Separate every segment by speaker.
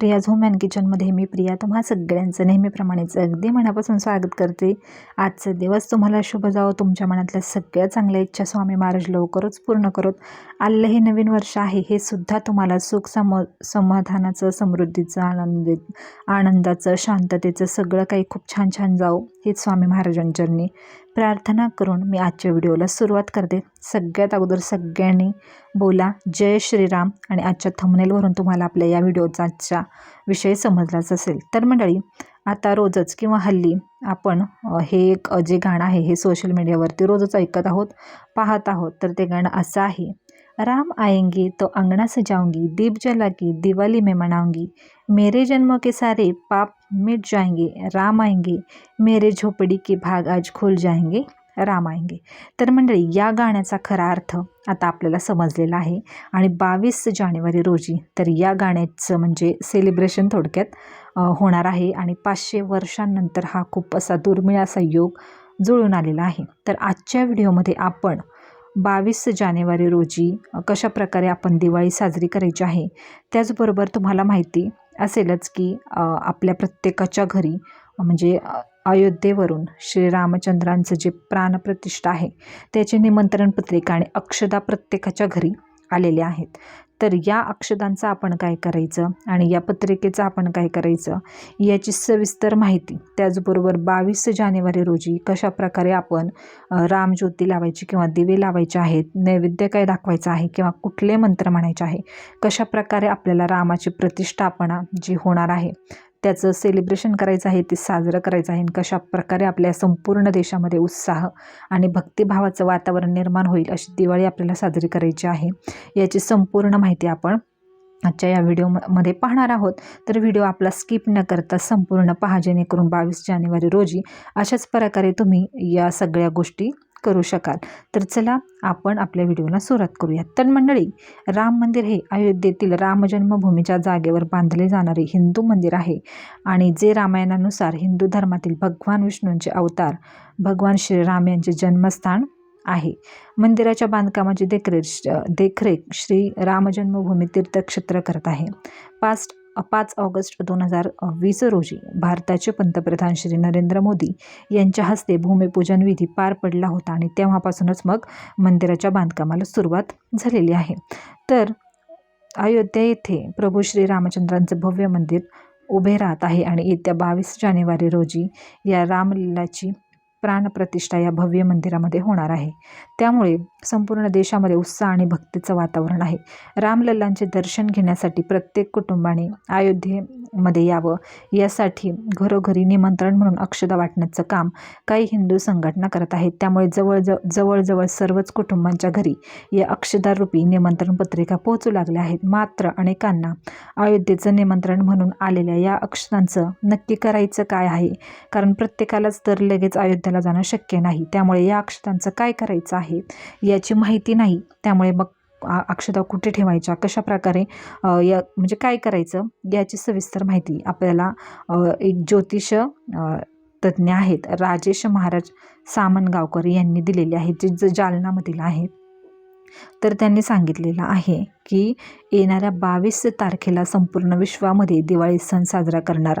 Speaker 1: Priya's home and किचनमध्ये मी प्रिया. तुम्हा सगळ्यांचं नेहमीप्रमाणेच अगदी मनापासून स्वागत करते. आजचा दिवस तुम्हाला शुभ जावं. तुमच्या मनातल्या सगळ्या चांगल्या इच्छा स्वामी महाराज लवकरच पूर्ण करोत. आलेलं हे नवीन वर्ष आहे हे सुद्धा तुम्हाला सुख सम समाधानाचं समृद्धीचं आनंदित आनंदाचं शांततेचं सगळं काही खूप छान छान जावं हेच स्वामी महाराजांचरणी प्रार्थना करून मी आजच्या व्हिडिओला सुरुवात करते. सगळ्यात अगोदर सगळ्यांनी बोला जय श्रीराम. आणि आजच्या थंबनेलवरून तुम्हाला आपल्या या व्हिडिओचा आजच्या विषय समजलाच असेल. तर मंडळी आता रोजच किंवा हल्ली आपण हे एक जे गाणं आहे हे सोशल मीडियावरती रोजच ऐकत आहोत पाहत आहोत तर ते गाणं असं आहे. राम आएंगे तो अंगणा सजाऊंगी दीप जलागी दिवाली में मनाऊंगी. मेरे जन्म के सारे पाप मिट जाएंगे राम आएंगे. मेरे झोपडी के भाग आज खुल जाएंगे. रामायंगे. तर मंडळी या गाण्याचा खरा अर्थ आता आपल्याला समजलेला आहे. आणि बावीस जानेवारी रोजी तर या गाण्याचं म्हणजे सेलिब्रेशन थोडक्यात होणार आहे. आणि पाचशे वर्षांनंतर हा खूप असा दुर्मिळ असा योग जुळून आलेला आहे. तर आजच्या व्हिडिओमध्ये आपण बावीस जानेवारी रोजी कशा प्रकारे आपण दिवाळी साजरी करायची आहे त्याचबरोबर तुम्हाला माहिती असेलच की आपल्या प्रत्येकाच्या घरी म्हणजे अयोध्येवरून श्रीरामचंद्रांचं जे प्राणप्रतिष्ठा आहे त्याचे निमंत्रण पत्रिका आणि अक्षदा प्रत्येकाच्या घरी आलेल्या आहेत. तर या अक्षदांचं आपण काय करायचं आणि या पत्रिकेचं आपण काय करायचं याची सविस्तर माहिती त्याचबरोबर बावीस जानेवारी रोजी कशा प्रकारे आपण रामज्योती लावायची किंवा दिवे लावायचे आहेत नैवेद्य काय दाखवायचं आहे किंवा कुठले मंत्र म्हणायचे आहे कशा प्रकारे आपल्याला रामाची प्रतिष्ठापना जी होणार आहे त्याचं सेलिब्रेशन करायचं आहे ते साजरं करायचं आहे. आणि कशा प्रकारे आपल्या संपूर्ण देशामध्ये उत्साह आणि भक्तिभावाचं वातावरण निर्माण होईल अशी दिवाळी आपल्याला साजरी करायची आहे. याची संपूर्ण माहिती आपण आजच्या या व्हिडिओमध्ये पाहणार आहोत. तर व्हिडिओ आपला स्किप न करता संपूर्ण पहा जेणेकरून बावीस जानेवारी रोजी अशाच प्रकारे तुम्ही या सगळ्या गोष्टी करू शकाल. तर चला आपण आपल्या व्हिडिओला सुरुवात करूयात. तर मंडळी राम मंदिर हे अयोध्येतील रामजन्मभूमीच्या जागेवर बांधले जाणारे हिंदू मंदिर आहे. आणि जे रामायणानुसार हिंदू धर्मातील भगवान विष्णूंचे अवतार भगवान श्रीराम यांचे जन्मस्थान आहे. मंदिराच्या बांधकामाची देखरेख देखरेख श्री रामजन्मभूमी तीर्थक्षेत्र करत आहे. पाच पाच ऑगस्ट दोन हजार वीस रोजी भारताचे पंतप्रधान श्री नरेंद्र मोदी यांच्या हस्ते भूमिपूजन विधी पार पडला होता आणि तेव्हापासूनच मग मंदिराच्या बांधकामाला सुरुवात झालेली आहे. तर अयोध्या येथे प्रभू श्री रामचंद्रांचं भव्य मंदिर उभे राहत आहे आणि येत्या बावीस जानेवारी रोजी या रामलीलाची प्राणप्रतिष्ठा या भव्य मंदिरामध्ये होणार आहे. त्यामुळे संपूर्ण देशामध्ये उत्साह आणि भक्तीचं वातावरण आहे. रामलल्लांचे दर्शन घेण्यासाठी प्रत्येक कुटुंबाने मध्ये यावं. यासाठी घरोघरी निमंत्रण म्हणून अक्षदा वाटण्याचं काम काही हिंदू संघटना करत आहेत. त्यामुळे जवळ जवळजवळ सर्वच कुटुंबांच्या घरी या अक्षदारूपी निमंत्रण पत्रिका पोहोचू लागल्या आहेत. मात्र अनेकांना अयोध्येचं निमंत्रण म्हणून आलेल्या या अक्षदांचं नक्की करायचं काय आहे? कारण प्रत्येकालाच तर लगेच अयोध्येला जाणं शक्य नाही. त्यामुळे या अक्षतांचं काय करायचं आहे याची माहिती नाही. त्यामुळे मग अक्षता कुठे ठेवायच्या? कशा प्रकारे या म्हणजे काय करायचं याची सविस्तर माहिती आपल्याला एक ज्योतिष तज्ज्ञ आहेत. राजेश महाराज सामनगावकर यांनी दिलेले आहेत जे जालनामधील आहेत. तर त्यांनी सांगितलेलं आहे की येणाऱ्या बावीस तारखेला संपूर्ण विश्वामध्ये दिवाळी सण साजरा करणार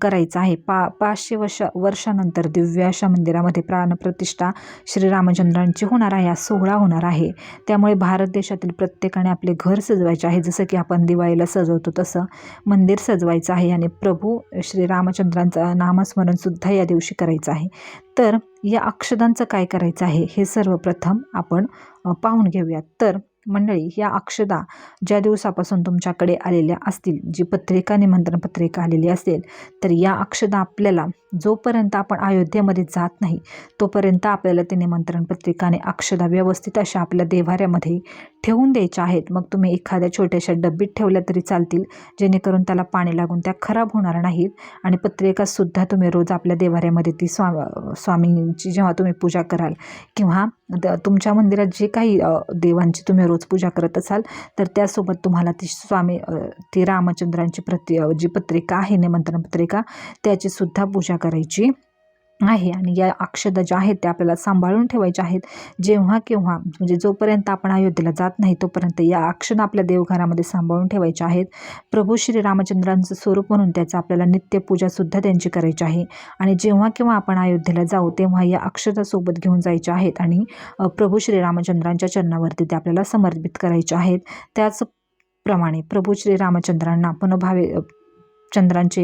Speaker 1: करायचा आहे. पा पाचशे वर्ष वर्षानंतर दिव्य अशा मंदिरामध्ये प्राणप्रतिष्ठा श्रीरामचंद्रांची होणार आहे हा सोहळा होणार आहे. त्यामुळे भारत देशातील प्रत्येकाने आपले घर सजवायचे आहे जसं की आपण दिवाळीला सजवतो तसं मंदिर सजवायचं आहे आणि प्रभू श्रीरामचंद्रांचं नामस्मरणसुद्धा या दिवशी करायचं आहे. तर या अक्षदांचं काय करायचं आहे हे सर्वप्रथम आपण पाहून घेऊयात. तर मंडळी या अक्षदा ज्या दिवसापासून तुमच्याकडे आलेल्या असतील जी पत्रिका निमंत्रण पत्रिका आलेली असेल तर या अक्षदा आपल्याला जोपर्यंत आपण अयोध्येमध्ये जात नाही तोपर्यंत आपल्याला ते निमंत्रण पत्रिका आणि अक्षदा व्यवस्थित अशा आपल्या देवाऱ्यामध्ये ठेवून द्यायच्या आहेत. मग तुम्ही एखाद्या छोट्याशा डब्बीत ठेवल्या तरी चालतील जेणेकरून त्याला पाणी लागून त्या खराब होणार नाहीत आणि पत्रिकासुद्धा तुम्ही रोज आपल्या देवाऱ्यामध्ये ती स्वा स्वामींची जेव्हा तुम्ही पूजा कराल किंवा द- तुमच्या मंदिरात जे काही देवांची तुम्ही रोज पूजा करत असाल तर त्यासोबत तुम्हाला ती स्वामी ती रामचंद्रांची प्रति जी पत्रिका आहे निमंत्रण पत्रिका त्याची सुद्धा पूजा करायची. आहे आणि या अक्षदा ज्या आहेत त्या आपल्याला सांभाळून ठेवायच्या आहेत. जेव्हा केव्हा म्हणजे जोपर्यंत आपण अयोध्येला जात नाही तोपर्यंत या अक्षदा आपल्या देवघरामध्ये सांभाळून ठेवायच्या आहेत. प्रभू श्री रामचंद्रांचं स्वरूप म्हणून त्याचं आपल्याला नित्यपूजासुद्धा त्यांची करायची आहे. आणि जेव्हा केव्हा आपण अयोध्येला जाऊ तेव्हा या अक्षदासोबत घेऊन जायच्या आहेत आणि प्रभू श्री रामचंद्रांच्या चरणावरती ते आपल्याला समर्पित करायचे आहेत. त्याचप्रमाणे प्रभू श्री रामचंद्रांना मनोभावे चंद्रांचे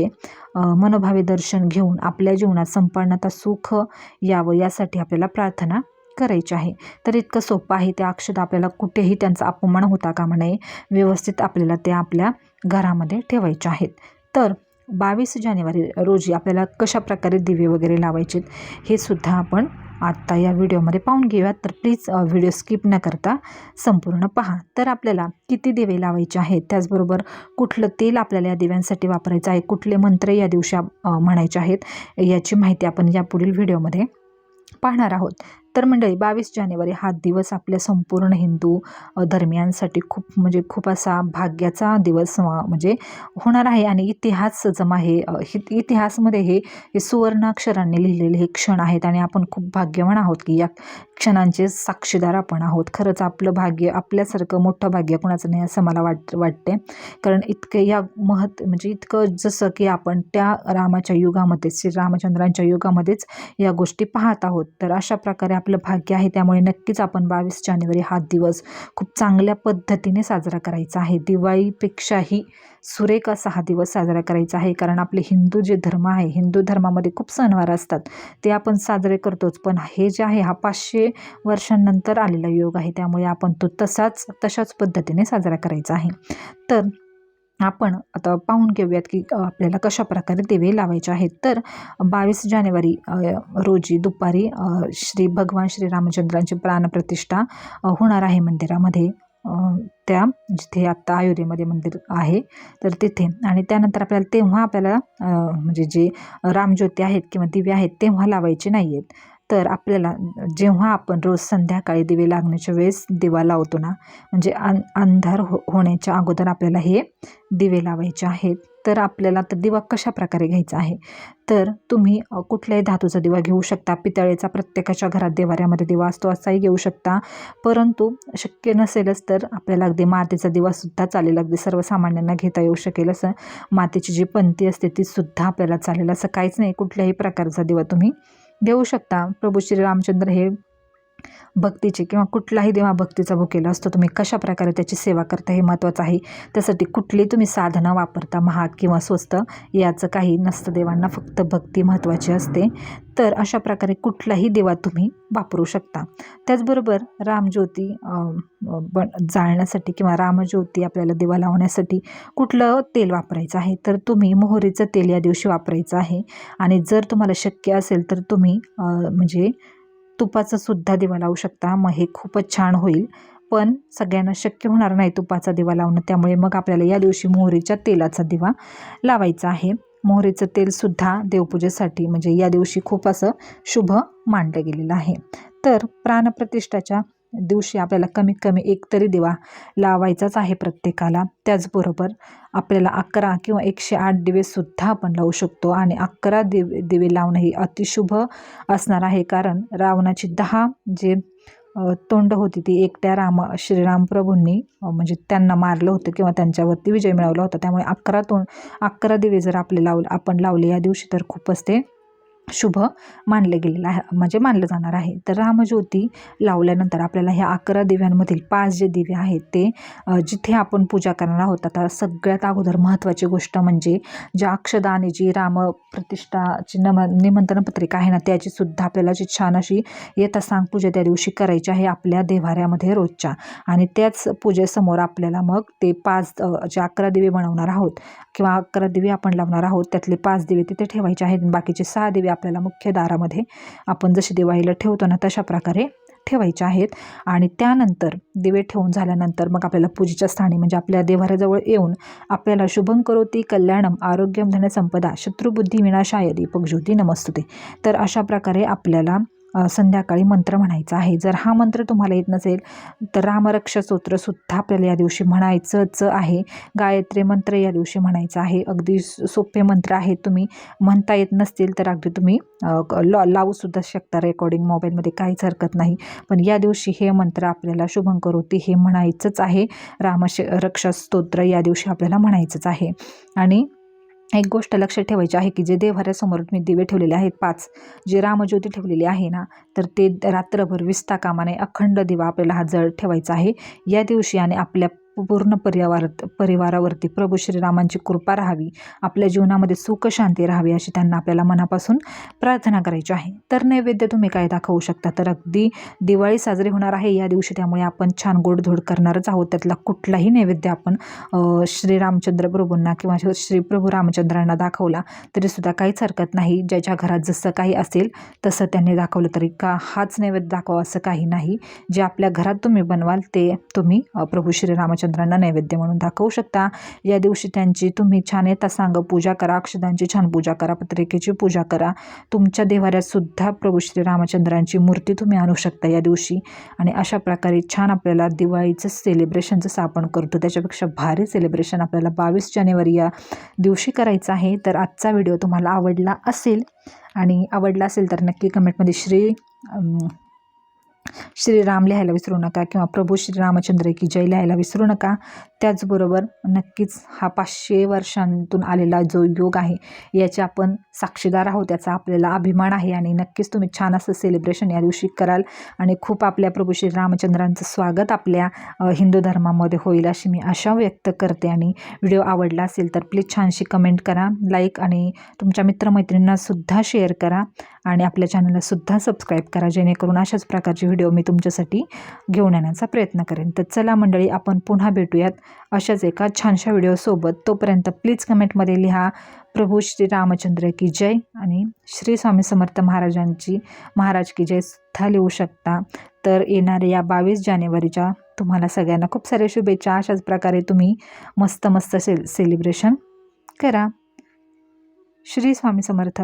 Speaker 1: मनोभावे दर्शन घेऊन आपल्या जीवनात संपन्नता सुख यावं यासाठी आपल्याला प्रार्थना करायची आहे. तर इतकं सोपं आहे त्या अक्षता आपल्याला कुठेही त्यांचा अपमान होता कामा नये. व्यवस्थित आपल्याला ते आपल्या घरामध्ये ठेवायच्या आहेत. तर बावीस जानेवारी रोजी आपल्याला कशा प्रकारे दिवे वगैरे लावायचे हे सुद्धा आपण आत्ता या व्हिडिओमध्ये पाहून घेऊयात. तर प्लीज व्हिडिओ स्किप न करता संपूर्ण पहा. तर आपल्याला किती दिवे लावायचे आहेत? त्याचबरोबर कुठलं तेल आपल्याला या दिव्यांसाठी वापरायचं आहे? कुठले मंत्र या दिवशी म्हणायचे आहेत? याची माहिती आपण या पुढील व्हिडिओमध्ये पाहणार आहोत. तर मंडळी बावीस जानेवारी हा दिवस आपल्या संपूर्ण हिंदू धर्मियांसाठी खूप म्हणजे खूप असा भाग्याचा दिवस म्हणजे होणार आहे. आणि इतिहास जमा हे हि- इतिहासमध्ये हे सुवर्ण सुवर्णाक्षरांनी लिहिलेले हे क्षण आहेत. आणि आपण खूप भाग्यवान आहोत की या क्षणांचे साक्षीदार आपण आहोत. खरंच आपलं भाग्य आपल्यासारखं मोठं भाग्य कोणाचं नाही असं मला वाट वाटते कारण इतकं या महत् म्हणजे इतकं जसं की आपण त्या रामाच्या युगामध्ये श्री रामचंद्रांच्या युगामध्येच या गोष्टी पाहत आहोत. तर अशा प्रकारे आपलं भाग्य आहे त्यामुळे नक्कीच आपण बावीस जानेवारी हा दिवस खूप चांगल्या पद्धतीने साजरा करायचा आहे. दिवाळीपेक्षाही सुरेख असा हा दिवस साजरा करायचा आहे कारण आपले हिंदू जे धर्म आहे हिंदू धर्मामध्ये खूप सणवार असतात. ते आपण साजरे करतोच पण हे जे आहे हा पाचशे वर्षांनंतर आलेला योग आहे त्यामुळे आपण तो तसाच तशाच पद्धतीने साजरा करायचा आहे. तर आपण आता पाहून घेऊयात की आपल्याला कशा प्रकारे दिवे लावायचे आहेत. तर बावीस जानेवारी रोजी दुपारी श्री भगवान श्री रामचंद्रांची प्राणप्रतिष्ठा होणार आहे मंदिरामध्ये. त्या जिथे आत्ता आयुर्वेमध्ये मंदिर आहे तर तिथे. आणि त्यानंतर आपल्याला तेव्हा आपल्याला म्हणजे जे रामज्योती आहेत किंवा दिवे आहेत तेव्हा लावायचे नाही आहेत तर आपल्याला जेव्हा आपण रोज संध्याकाळी दिवे लागण्याच्या वेळेस दिवा लावतो ना म्हणजे अं अंधार हो होण्याच्या अगोदर आपल्याला हे दिवे लावायचे आहेत. तर आपल्याला तर दिवा कशा प्रकारे घ्यायचा आहे? तर तुम्ही कुठल्याही धातूचा दिवा घेऊ शकता पितळेचा प्रत्येकाच्या घरात देवाऱ्यामध्ये दिवा असतो असाही घेऊ शकता. परंतु शक्य नसेलच तर आपल्याला अगदी मातीचा दिवासुद्धा चालेल अगदी सर्वसामान्यांना घेता येऊ शकेल असं. मातीची जी पंती असते तीसुद्धा आपल्याला चालेल असं काहीच नाही. कुठल्याही प्रकारचा दिवा तुम्ही देऊ शकता. प्रभू श्री रामचंद्र हे भक्तीचे किंवा कुठलाही देवा भक्तीचा भुकेला असतो तुम्ही कशा प्रकारे त्याची सेवा करता हे महत्त्वाचं आहे. त्यासाठी कुठली तुम्ही साधनं वापरता महाग किंवा स्वस्त याचं काही नसतं देवांना फक्त भक्ती महत्त्वाची असते. तर अशा प्रकारे कुठलाही देवा तुम्ही वापरू शकता. त्याचबरोबर रामज्योती बन जाळण्यासाठी किंवा रामज्योती आपल्याला देवा लावण्यासाठी कुठलं तेल वापरायचं आहे तर तुम्ही मोहरीचं तेल या दिवशी वापरायचं आहे. आणि जर तुम्हाला शक्य असेल तर तुम्ही म्हणजे तुपाचा सुद्धा दिवा लावू शकता. मग हे खूपच छान होईल. पण सगळ्यांना शक्य होणार नाही तुपाचा दिवा लावणं. त्यामुळे मग आपल्याला या दिवशी मोहरीच्या तेलाचा दिवा लावायचा आहे. मोहरीचं तेलसुद्धा देवपूजेसाठी म्हणजे या दिवशी खूप असं शुभ मानलं गेलेलं आहे. तर प्राणप्रतिष्ठाच्या दिवशी आपल्याला कमीत कमी एक तरी दिवा लावायचाच आहे प्रत्येकाला. त्याचबरोबर आपल्याला अकरा किंवा एकशे आठ दिवेसुद्धा आपण लावू शकतो आणि अकरा दिवे दिवे लावणं ही अतिशुभ असणार आहे. कारण रावणाची दहा जे तोंड होती ती एकट्या राम श्रीराम प्रभूंनी म्हणजे त्यांना मारलं होतं किंवा त्यांच्यावरती विजय मिळवला होता. त्यामुळे अकरा तोंड अकरा दिवे जर आपले लावले आपण लावले या दिवशी तर खूपच ते शुभ मानलं गेलेलं आहे म्हणजे मानलं जाणार आहे. तर रामज्योती लावल्यानंतर आपल्याला ह्या अकरा दिव्यांमधील पाच जे दिवे आहेत ते जिथे आपण पूजा करणार आहोत आता सगळ्यात अगोदर महत्त्वाची गोष्ट म्हणजे ज्या अक्षदा आणि जी रामप्रतिष्ठाची नम निमंत्रण पत्रिका आहे ना त्याची सुद्धा आपल्याला जी छान अशी येता सांग पूजा त्या दिवशी करायची आहे आपल्या देवाऱ्यामध्ये रोजच्या. आणि त्याच पूजेसमोर आपल्याला मग ते पाच जे अकरा दिवे बनवणार आहोत किंवा अकरा दिवे आपण लावणार आहोत त्यातले पाच दिवे तिथे ठेवायचे आहेत बाकीचे सहा दिवे आपल्याला मुख्य दारामध्ये आपण जशी दिवाळीला ठेवतो ना तशा प्रकारे ठेवायच्या आहेत. आणि त्यानंतर दिवे ठेवून झाल्यानंतर मग आपल्याला पूजेच्या स्थानी म्हणजे आपल्या देवाऱ्याजवळ येऊन आपल्याला शुभं करोती कल्याणम आरोग्यम धन संपदा शत्रुबुद्धी विनाशाय दीपक ज्योती नमस्तुते. तर अशा प्रकारे आपल्याला संध्याकाळी मंत्र म्हणायचा आहे. जर हा मंत्र तुम्हाला येत नसेल तर रामरक्षा स्तोत्रसुद्धा आपल्याला या दिवशी म्हणायचंच आहे. गायत्री मंत्र या दिवशी म्हणायचं आहे. अगदी सोपे मंत्र आहेत तुम्ही. म्हणता येत नसतील तर अगदी तुम्ही लॉ लावूसुद्धा शकता रेकॉर्डिंग मोबाईलमध्ये. काहीच हरकत नाही. पण या दिवशी हे मंत्र आपल्याला शुभंकर होती हे म्हणायचंच आहे. रामश रक्षा स्तोत्र या दिवशी आपल्याला म्हणायचंच आहे. आणि एक गोष्ट लक्षात ठेवायची आहे की जे देव्हाऱ्यासमोर मी दिवे ठेवलेले आहेत पाच जे रामज्योती ठेवलेली आहे ना तर ते रात्रभर विस्ता कामाने अखंड दिवा आपल्याला हा जळ ठेवायचा आहे या दिवशी आणि आपल्या पूर्ण परिवार परिवारावरती प्रभू श्रीरामांची कृपा राहावी आपल्या जीवनामध्ये सुख शांती राहावी अशी त्यांना आपल्याला मनापासून प्रार्थना करायची आहे. तर नैवेद्य तुम्ही काय दाखवू शकता? तर अगदी दिवाळी साजरी होणार आहे. या दिवशी त्यामुळे आपण छान गोडधोड करणारच आहोत. त्यातला कुठलाही नैवेद्य आपण श्रीरामचंद्र प्रभूंना किंवा श्री प्रभू रामचंद्रांना दाखवला तरीसुद्धा काहीच हरकत नाही. ज्याच्या घरात जसं काही असेल तसं त्यांनी दाखवलं तरी का हाच नैवेद्य दाखवा असं काही नाही. जे आपल्या घरात तुम्ही बनवाल ते तुम्ही प्रभू श्रीरामचंद्र श्रीरामचंद्रांना नैवेद्य म्हणून दाखवू शकता. या दिवशी त्यांची तुम्ही छान येता सांग पूजा करा अक्षदांची छान पूजा करा पत्रिकेची पूजा करा. तुमच्या देवाऱ्यात सुद्धा प्रभू श्री रामचंद्रांची मूर्ती तुम्ही आणू शकता या दिवशी. आणि अशा प्रकारे छान आपल्याला दिवाळीचं सेलिब्रेशन जसं आपण करतो. त्याच्यापेक्षा भारी सेलिब्रेशन आपल्याला बावीस जानेवारी या दिवशी करायचं आहे. तर आजचा व्हिडिओ तुम्हाला आवडला असेल आणि आवडला असेल तर नक्की कमेंटमध्ये श्री श्रीराम लिहायला विसरू नका किंवा प्रभू श्रीरामचंद्र की जय लिहायला विसरू नका. त्याचबरोबर नक्कीच हा पाचशे वर्षांतून आलेला जो योग आहे याचे आपण साक्षीदार आहोत त्याचा आपल्याला अभिमान आहे आणि नक्कीच तुम्ही छान असं सेलिब्रेशन या दिवशी कराल आणि खूप आपल्या प्रभू श्री रामचंद्रांचं स्वागत आपल्या हिंदू धर्मामध्ये होईल अशी मी आशा व्यक्त करते. आणि व्हिडिओ आवडला असेल तर प्लीज छानशी कमेंट करा लाईक आणि तुमच्या मित्रमैत्रिणींनासुद्धा शेअर करा. आणि आपल्या चॅनललासुद्धा सबस्क्राईब करा जेणेकरून अशाच प्रकारचे व्हिडिओ मी तुमच्यासाठी घेऊन येण्याचा प्रयत्न करेन. तर चला मंडळी आपण पुन्हा भेटूयात अशाच एका छानशा व्हिडिओसोबत तोपर्यंत प्लीज कमेंटमध्ये लिहा प्रभू श्री रामचंद्र की जय आणि श्री स्वामी समर्थ महाराजांची महाराज की जय सुद्धा लिहू शकता. तर येणाऱ्या या बावीस जानेवारीच्या तुम्हाला सगळ्यांना खूप साऱ्या शुभेच्छा. अशाच प्रकारे तुम्ही मस्त मस्त सेल सेलिब्रेशन करा. श्री स्वामी समर्थ